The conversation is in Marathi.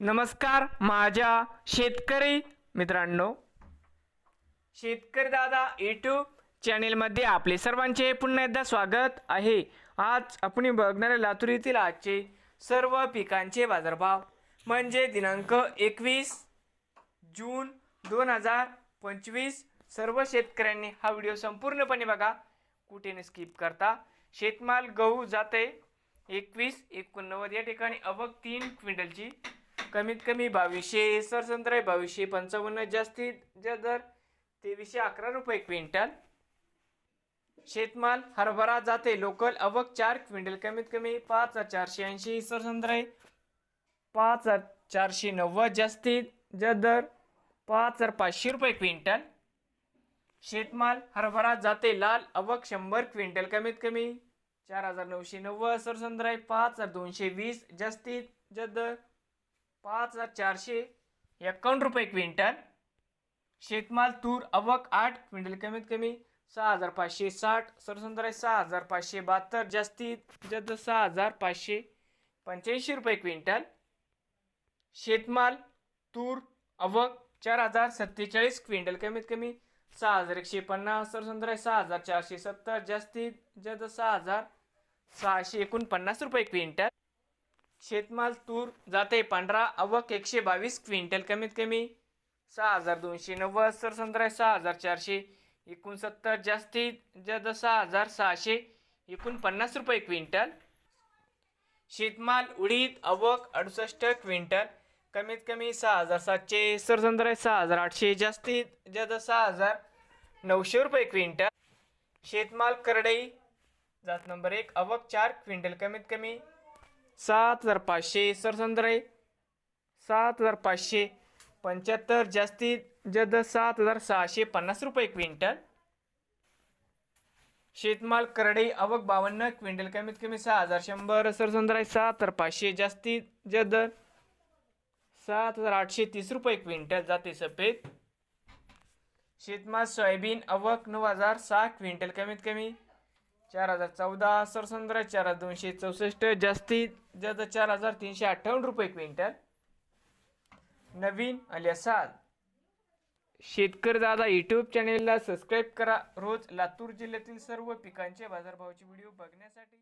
नमस्कार माझ्या शेतकरी मित्रांनो. शेतकरी दादा यूट्यूब चॅनेलमध्ये आपले सर्वांचे पुन्हा एकदा स्वागत आहे. आज आपण बघणारे लातूर येथील आजचे सर्व पिकांचे बाजारभाव. म्हणजे दिनांक एकवीस जून दोन हजार पंचवीस. सर्व शेतकऱ्यांनी हा व्हिडिओ संपूर्णपणे बघा. कुठे न स्किप करता? शेतमाल गहू जाते एकवीस एकोणनव्वद या ठिकाणी अवघ तीन क्विंटलची. कमीत कमी बावीसशे सरसंत्र बावीसशे पंचावन्न जास्तीत जास्त दर तेवीसशे अकरा रुपये क्विंटल. शेतमाल हरभरा जाते लोकल अवक चार क्विंटल कमीत कमी पाच हजार चारशे ऐंशी सरसंत्र पाच हजार चारशे नव्वद जास्तीत जास्त दर पाच हजार पाचशे रुपये क्विंटल. शेतमाल हरभरा जाते लाल अवक शंभर क्विंटल कमीत कमी चार हजार नऊशे नव्वद सरसंद्राय पाच हजार दोनशे वीस जास्तीत जास्त दर पाच हजार चारशे एकावन्न रुपये क्विंटल. शेतमाल तूर अवक आठ क्विंटल कमीत कमी सहा हजार पाचशे साठ सरसुंदर सहा हजार पाचशे बहात्तर जास्तीत जास्त सहा हजार पाचशे पंच्याऐंशी रुपये क्विंटल. शेतमाल तूर अवक चार हजार सत्तेचाळीस क्विंटल कमीत कमी सहा हजार एकशे पन्नास सरसुंदर सहा हजार चारशे सत्तर जास्तीत जास्त सहा हजार सहाशे एकोणपन्नास रुपये क्विंटल. शेतमाल तूर जाते पांढरा अवक एकशे बावीस क्विंटल कमीत कमी सहा हजार दोनशे नव्वद सर संत्रा सहा हजार चारशे एकोणसत्तर जास्तीत जास्त सहा हजार सहाशे एकोणपन्नास रुपये क्विंटल. शेतमाल उडीद अवक अडुसष्ट क्विंटल कमीत कमी सहा हजार सातशे सरसंद्राय सहा हजार आठशे जास्तीत जास्त सहा हजार नऊशे रुपये क्विंटल. शेतमाल करडई जात नंबर एक अवक चार क्विंटल कमीत कमी सात हजार पाचशे सरसंद्राय सात हजार पाचशे पंच्याहत्तर जास्तीत जद सात हजार सहाशे पन्नास रुपये क्विंटल. शेतमाल करडई आवक बावन्न क्विंटल कमीत कमी सहा हजार शंभर सरसंद्राय सात हजार पाचशे जास्तीत जद सात हजार आठशे तीस रुपये क्विंटल जाते सफेद. शेतमाल सोयाबीन अवक नऊ हजार सहा क्विंटल कमीत कमी. चार हजार चौदा सरसंद्रा चार हजार दोनशे चौसष्ट जास्तीत जास्त चार हजार तीनशे अठ्ठावन्न रुपये क्विंटल. नवीन आल्या साल शेतकरी दादा यूट्यूब चॅनेलला सबस्क्राईब करा. रोज लातूर जिल्ह्यातील सर्व पिकांचे बाजारभावाचे व्हिडिओ बघण्यासाठी